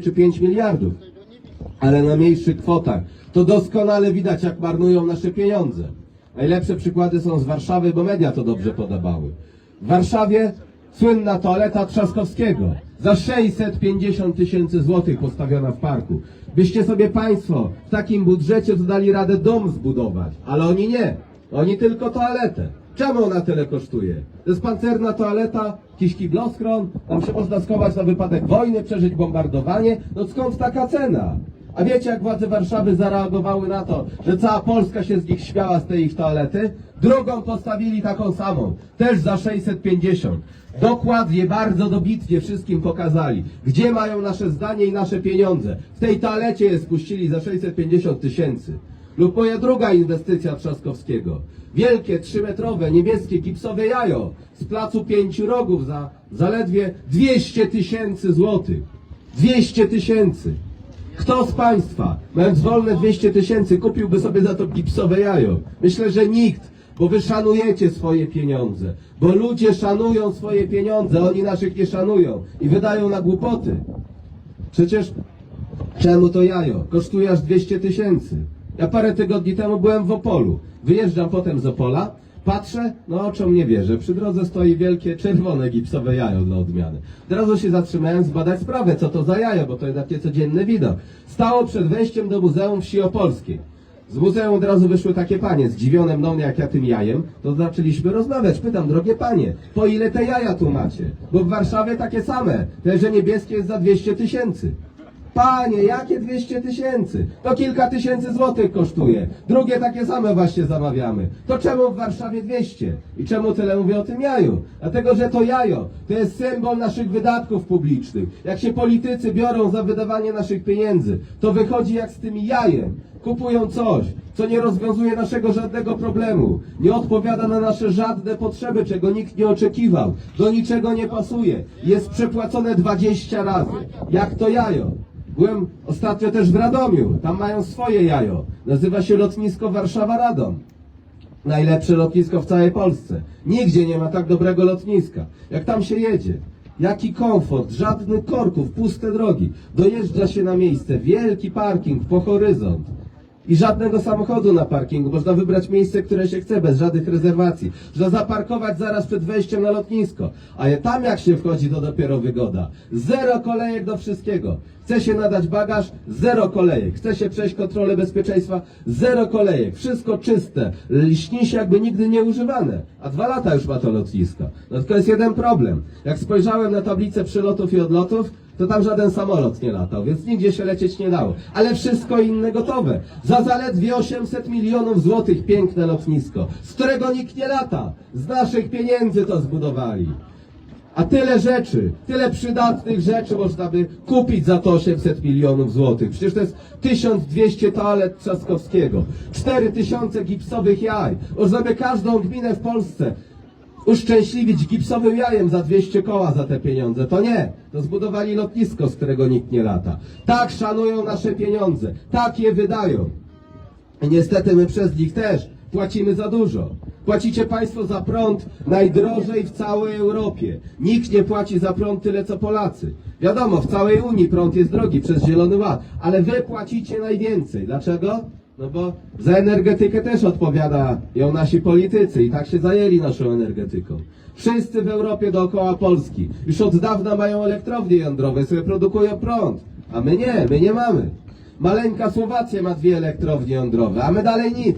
czy 5 miliardów, ale na mniejszych kwotach. To doskonale widać, jak marnują nasze pieniądze. Najlepsze przykłady są z Warszawy, bo media to dobrze podawały. W Warszawie słynna toaleta Trzaskowskiego za 650 tysięcy złotych postawiona w parku. Byście sobie Państwo w takim budżecie to dali radę dom zbudować, ale oni nie. Oni tylko toaletę. Czemu ona tyle kosztuje? To jest pancerna toaleta, jakiś kibloskron, tam się można schować na wypadek wojny, przeżyć bombardowanie. No skąd taka cena? A wiecie, jak władze Warszawy zareagowały na to, że cała Polska się z nich śmiała z tej ich toalety? Drugą postawili taką samą, też za 650. Dokładnie, bardzo dobitnie wszystkim pokazali, gdzie mają nasze zdanie i nasze pieniądze. W tej toalecie je spuścili za 650 tysięcy. Lub moja druga inwestycja Trzaskowskiego. Wielkie, trzymetrowe, niebieskie, gipsowe jajo z placu pięciu rogów za zaledwie 200 tysięcy złotych. 200 tysięcy. Kto z Państwa, mając wolne 200 tysięcy, kupiłby sobie za to gipsowe jajo? Myślę, że nikt, bo Wy szanujecie swoje pieniądze. Bo ludzie szanują swoje pieniądze, oni naszych nie szanują i wydają na głupoty. Przecież czemu to jajo? Kosztuje aż 200 tysięcy. Ja parę tygodni temu byłem w Opolu. Wyjeżdżam potem z Opola, patrzę, no oczom nie wierzę. Przy drodze stoi wielkie czerwone gipsowe jajo dla odmiany. Od razu się zatrzymałem zbadać sprawę, co to za jajo, bo to jest takie codzienny widok. Stało przed wejściem do Muzeum Wsi Opolskiej. Z muzeum od razu wyszły takie panie, zdziwione mną jak ja tym jajem, to zaczęliśmy rozmawiać. Pytam, drogie panie, po ile te jaja tu macie? Bo w Warszawie takie same, te, że niebieskie jest za 200 tysięcy. Panie, jakie 200 tysięcy? To kilka tysięcy złotych kosztuje. Drugie takie same właśnie zamawiamy. To czemu w Warszawie 200? I czemu tyle mówię o tym jaju? Dlatego, że to jajo to jest symbol naszych wydatków publicznych. Jak się politycy biorą za wydawanie naszych pieniędzy, to wychodzi jak z tym jajem. Kupują coś, co nie rozwiązuje naszego żadnego problemu, nie odpowiada na nasze żadne potrzeby, czego nikt nie oczekiwał, do niczego nie pasuje. Jest przepłacone 20 razy. Jak to jajo? Byłem ostatnio też w Radomiu. Tam mają swoje jajo. Nazywa się lotnisko Warszawa-Radom. Najlepsze lotnisko w całej Polsce. Nigdzie nie ma tak dobrego lotniska. Jak tam się jedzie. Jaki komfort, żadnych korków, puste drogi. Dojeżdża się na miejsce, wielki parking po horyzont. I żadnego samochodu na parkingu. Można wybrać miejsce, które się chce, bez żadnych rezerwacji. Można zaparkować zaraz przed wejściem na lotnisko. A tam jak się wchodzi, to dopiero wygoda. Zero kolejek do wszystkiego. Chce się nadać bagaż, zero kolejek. Chce się przejść kontrolę bezpieczeństwa, zero kolejek. Wszystko czyste. Lśni się jakby nigdy nie używane. A dwa lata już ma to lotnisko. No tylko jest jeden problem. Jak spojrzałem na tablicę przylotów i odlotów, to tam żaden samolot nie latał, więc nigdzie się lecieć nie dało. Ale wszystko inne gotowe. Za zaledwie 800 milionów złotych piękne lotnisko, z którego nikt nie lata. Z naszych pieniędzy to zbudowali. A tyle rzeczy, tyle przydatnych rzeczy można by kupić za to 800 milionów złotych. Przecież to jest 1200 toalet Trzaskowskiego, 4000 gipsowych jaj. Można by każdą gminę w Polsce uszczęśliwić gipsowym jajem za 200 koła za te pieniądze. To nie. To zbudowali lotnisko, z którego nikt nie lata. Tak szanują nasze pieniądze. Tak je wydają. I niestety my przez nich też płacimy za dużo. Płacicie Państwo za prąd najdrożej w całej Europie. Nikt nie płaci za prąd tyle co Polacy. Wiadomo, w całej Unii prąd jest drogi przez Zielony Ład, ale Wy płacicie najwięcej. Dlaczego? No bo za energetykę też odpowiada ją nasi politycy i tak się zajęli naszą energetyką. Wszyscy w Europie dookoła Polski już od dawna mają elektrownie jądrowe, sobie produkują prąd, a my nie, my nie mamy. Maleńka Słowacja ma dwie elektrownie jądrowe, a my dalej nic.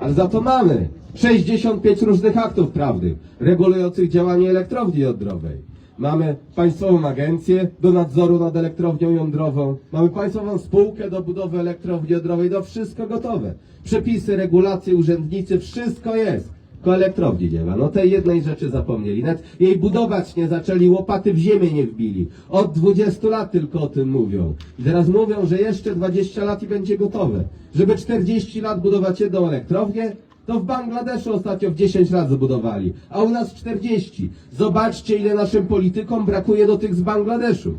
Ale za to mamy 65 różnych aktów prawnych regulujących działanie elektrowni jądrowej. Mamy Państwową Agencję do nadzoru nad elektrownią jądrową. Mamy Państwową Spółkę do budowy elektrowni jądrowej. To wszystko gotowe. Przepisy, regulacje, urzędnicy, wszystko jest. Tylko elektrowni nie ma. No tej jednej rzeczy zapomnieli. Nawet jej budować nie zaczęli, łopaty w ziemię nie wbili. Od 20 lat tylko o tym mówią. I teraz mówią, że jeszcze 20 lat i będzie gotowe. Żeby 40 lat budować jedną elektrownię, to w Bangladeszu ostatnio w 10 lat zbudowali, a u nas 40. Zobaczcie, ile naszym politykom brakuje do tych z Bangladeszu.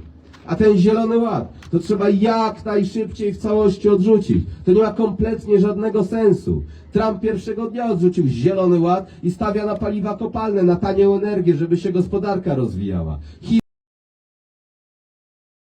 A ten zielony ład, to trzeba jak najszybciej w całości odrzucić. To nie ma kompletnie żadnego sensu. Trump pierwszego dnia odrzucił zielony ład i stawia na paliwa kopalne, na tanią energię, żeby się gospodarka rozwijała.